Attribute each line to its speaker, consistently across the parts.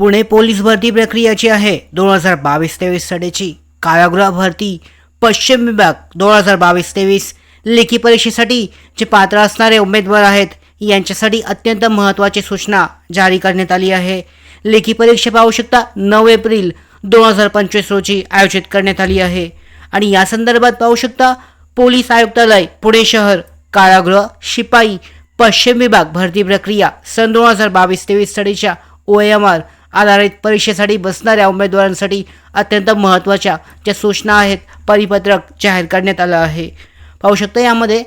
Speaker 1: Pune police भरती प्रक्रियाची आहे. दोन हजार बावीस तेवीस साठीची कारागृह भरती. पश्चिम विभाग दोन हजार बावीस तेवीस लेखी परीक्षेसाठी जे पात्र असणारे उमेदवार आहेत यांच्यासाठी अत्यंत महत्त्वाची सूचना जारी करण्यात आली आहे. लेखी परीक्षा पाहू शकता नऊ एप्रिल दोन हजार पंचवीस रोजी आयोजित करण्यात आली आहे. आणि या संदर्भात पाहू शकता पोलीस आयुक्तालय पुणे शहर कारागृह शिपाई पश्चिम विभाग भरती प्रक्रिया सन दोन हजार बावीस तेवीस साठीच्या ओ एम आर आधारित परीक्षेसाठी बसणाऱ्या उमेदवारांसाठी अत्यंत महत्त्वाच्या ज्या सूचना आहेत परिपत्रक जाहीर करण्यात आलं आहे. पाहू शकता यामध्ये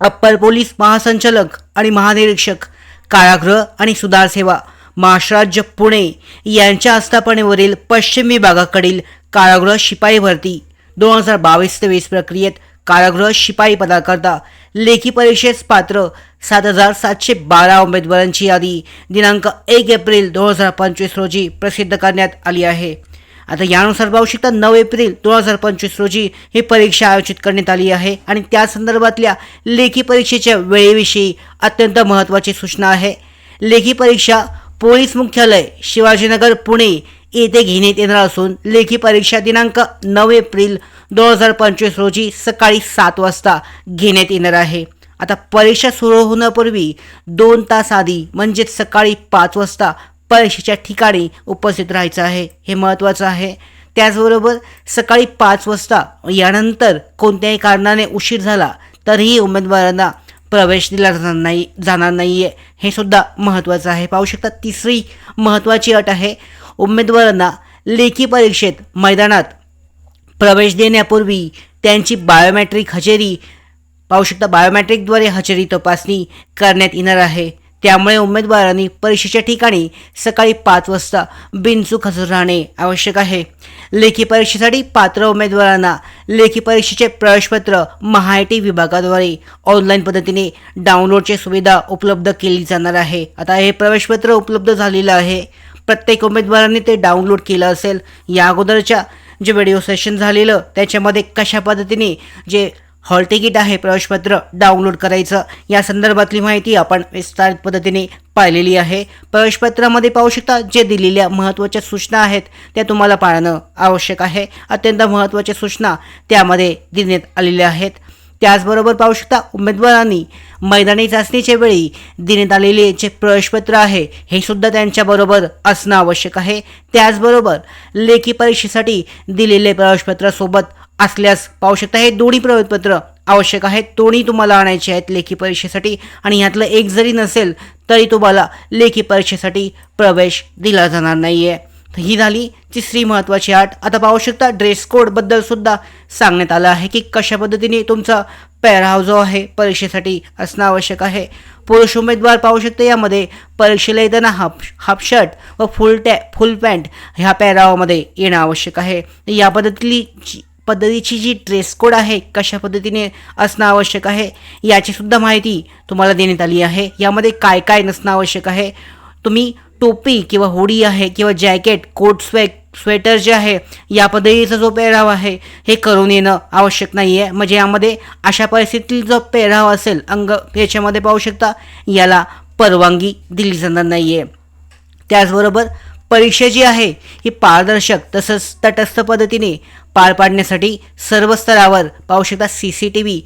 Speaker 1: अप्पर पोलीस महासंचालक आणि महानिरीक्षक कारागृह आणि सुधार सेवा महाराष्ट्र राज्य पुणे यांच्या आस्थापनेवरील पश्चिम विभागाकडील कारागृह शिपाई भरती दोन हजार बावीस तेवीस प्रक्रियेत कारागृह शिपाई पदाकरता लेखी परीक्षेस पात्र सात हजार सातशे बारा उमेदवारांची यादी. दिनांक एक एप्रिल दोन हजार पंचवीस रोजी प्रसिद्ध करण्यात आली आहे. आता यानुसार पाहू शकता नऊ एप्रिल दोन हजार पंचवीस रोजी ही परीक्षा आयोजित करण्यात आली आहे आणि त्या संदर्भातल्या लेखी परीक्षेच्या वेळेविषयी अत्यंत महत्त्वाची सूचना आहे. लेखी परीक्षा पोलीस मुख्यालय शिवाजीनगर पुणे येथे घेण्यात येणार असून लेखी परीक्षा दिनांक नऊ एप्रिल दोन हजार पंचवीस रोजी सकाळी सात वाजता घेण्यात येणार आहे. आता परीक्षा सुरू होण्यापूर्वी दोन तास आधी म्हणजेच सकाळी पाच वाजता परीक्षेच्या ठिकाणी उपस्थित राहायचं आहे. हे महत्त्वाचं आहे. त्याचबरोबर सकाळी पाच वाजता यानंतर कोणत्याही कारणाने उशीर झाला तरीही उमेदवारांना प्रवेश दिला जाणार नाही जाणार नाही आहे हे सुद्धा महत्त्वाचं आहे. पाहू शकता तिसरी महत्त्वाची अट आहे उमेदवारांना लेखी परीक्षेत मैदानात प्रवेश देण्यापूर्वी त्यांची बायोमॅट्रिक हजेरी पाहू शकता बायोमॅट्रिकद्वारे हजेरी तपासणी करण्यात येणार आहे. त्यामुळे उमेदवारांनी परीक्षेच्या ठिकाणी सकाळी पाच वाजता बिनचूक हजर राहणे आवश्यक आहे. लेखी परीक्षेसाठी पात्र उमेदवारांना लेखी परीक्षेचे प्रवेशपत्र महाआयटी विभागाद्वारे ऑनलाईन पद्धतीने डाउनलोडची सुविधा उपलब्ध केली जाणार आहे. आता हे प्रवेशपत्र उपलब्ध झालेलं आहे. प्रत्येक उमेदवारांनी ते डाउनलोड केलं असेल. या अगोदरच्या जे व्हिडिओ सेशन झालेलं त्याच्यामध्ये कशा पद्धतीने जे हॉल तिकीट आहे प्रवेशपत्र डाउनलोड करायचं. या संदर्भातली माहिती आपण विस्तारित पद्धतीने पाहिलेली आहे. प्रवेशपत्रामध्ये पाहू शकता जे दिलेल्या महत्त्वाच्या सूचना आहेत त्या तुम्हाला पाळणं आवश्यक आहे. अत्यंत महत्त्वाच्या सूचना त्यामध्ये देण्यात आलेल्या आहेत. त्याचबरोबर पाहू शकता उमेदवारांनी मैदानी चाचणीच्या वेळी देण्यात आलेले जे प्रवेशपत्र आहे हे सुद्धा त्यांच्याबरोबर असणं आवश्यक आहे. त्याचबरोबर लेखी परीक्षेसाठी दिलेले प्रवेशपत्रासोबत असल्यास पाहू शकता हे दोन्ही प्रवेशपत्र आवश्यक आहेत. दोन्ही तुम्हाला आणायचे आहेत लेखी परीक्षेसाठी आणि ह्यातलं एक जरी नसेल तरी तुम्हाला लेखी परीक्षेसाठी प्रवेश दिला जाणार नाही आहे तर ही झाली तिसरी महत्त्वाची आठ. आता पाहू शकता ड्रेस कोडबद्दल सुद्धा सांगण्यात आलं आहे की कशा पद्धतीने तुमचा पेहराव जो आहे परीक्षेसाठी असणं आवश्यक आहे. पुरुष उमेदवार पाहू शकते यामध्ये परीक्षेला येताना हाफ हाफ शर्ट व फुल टॅ फुल पॅन्ट ह्या पेहरावामध्ये येणं आवश्यक आहे. या पद्धतीची पद्धतीची जी ड्रेस कोड आहे कशा पद्धतीने असणं आवश्यक आहे याची सुद्धा माहिती तुम्हाला देण्यात आली आहे. यामध्ये काय काय नसणं आवश्यक आहे? तुम्ही टोपी किंवा होडी आहे किंवा जॅकेट कोट स्वे स्वेटर जे आहे या पद्धतीचा जो पेहराव आहे हे करून येणं आवश्यक नाही आहे म्हणजे यामध्ये अशा परिस्थितीतील जो पेहराव असेल अंग याच्यामध्ये पाहू शकता याला परवानगी दिली जाणार नाही आहे त्याचबरोबर परीक्षा जी आहे ही पारदर्शक तसंच तटस्थ पद्धतीने पार पाडण्यासाठी सर्व स्तरावर पाहू शकता C C T V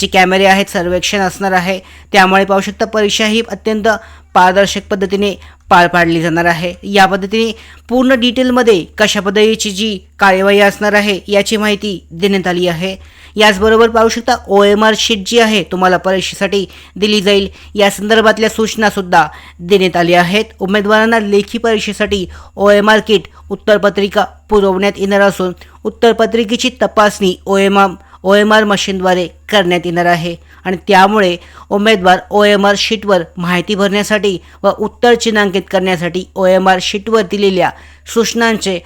Speaker 1: J कॅमेरे आहेत सर्वेक्षण असणार आहे. त्यामुळे पाहू शकता परीक्षा ही अत्यंत पारदर्शक पद्धतीने पार पाडली जाणार आहे. या पद्धतीने पूर्ण डिटेलमध्ये कशा पद्धतीची जी कार्यवाही असणार आहे याची माहिती देण्यात आली आहे. याचबरोबर पाहू शकता ओ एम आर शीट जी आहे तुम्हाला परीक्षेसाठी दिली जाईल. या संदर्भातल्या सूचनासुद्धा देण्यात आल्या आहेत. उमेदवारांना लेखी परीक्षेसाठी ओ एम आर किट उत्तरपत्रिका पुरवण्यात येणार असून उत्तरपत्रिकेची तपासणी O M R O M R मशीनद्वारे करण्यात येणार आहे. आणि त्यामुळे उमेदवार ओ एम आर शीटवर माहिती भरण्यासाठी व उत्तर चिन्हांकित करण्यासाठी ओ एम आर शीटवर दिलेल्या सूचनांचे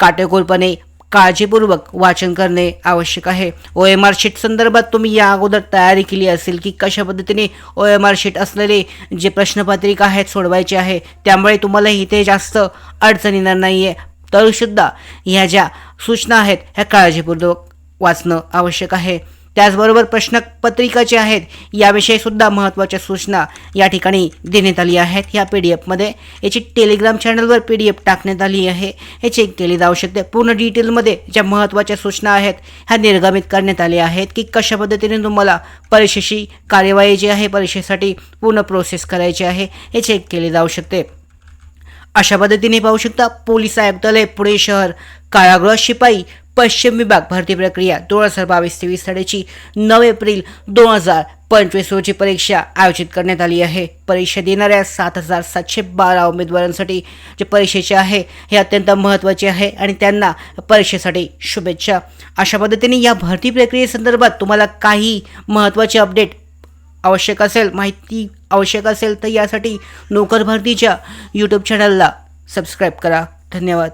Speaker 1: काटेकोरपणे काळजीपूर्वक वाचन करणे आवश्यक आहे. ओ एम आर शीट संदर्भात तुम्ही या अगोदर तयारी केली असेल की कशा पद्धतीने ओ एम आर शीट असलेले जे प्रश्नपत्रिका आहेत सोडवायचे आहे त्यामुळे तुम्हाला इथे जास्त अडचण येणार नाही आहे तरीसुद्धा ह्या ज्या सूचना आहेत ह्या काळजीपूर्वक वाचणं आवश्यक आहे. त्याचबरोबर प्रश्नपत्रिका जे आहेत. याविषयी सुद्धा महत्त्वाच्या सूचना या ठिकाणी देण्यात आली आहेत. ह्या पी डी एफमध्ये याची टेलिग्राम चॅनलवर पी डी एफ टाकण्यात आली आहे. हे चेक केली जाऊ शकते पूर्ण डिटेलमध्ये ज्या महत्त्वाच्या सूचना आहेत ह्या निर्गमित करण्यात आल्या आहेत की कशा पद्धतीने तुम्हाला परीक्षेची कार्यवाही जी आहे परीक्षेसाठी पूर्ण प्रोसेस करायची आहे हे चेक केले जाऊ शकते अशा पद्धतीने पाहू शकता पोलीस आयुक्तालय पुणे शहर कारागृह शिपाई पश्चिम विभाग भरती प्रक्रिया दोन हजार बावीस तेवीस साडेची नऊ एप्रिल दोन हजार पंचवीस रोजी परीक्षा आयोजित करण्यात आली आहे. परीक्षा देणाऱ्या सात हजार सातशे बारा उमेदवारांसाठी जे परीक्षेचे आहे हे अत्यंत महत्त्वाचे आहे आणि त्यांना परीक्षेसाठी शुभेच्छा. अशा पद्धतीने या भरती प्रक्रियेसंदर्भात तुम्हाला काही महत्त्वाचे अपडेट आवश्यक असेल माहिती आवश्यक असेल तर यासाठी नोकर भरतीच्या यूट्यूब चॅनलला सबस्क्राईब करा. धन्यवाद.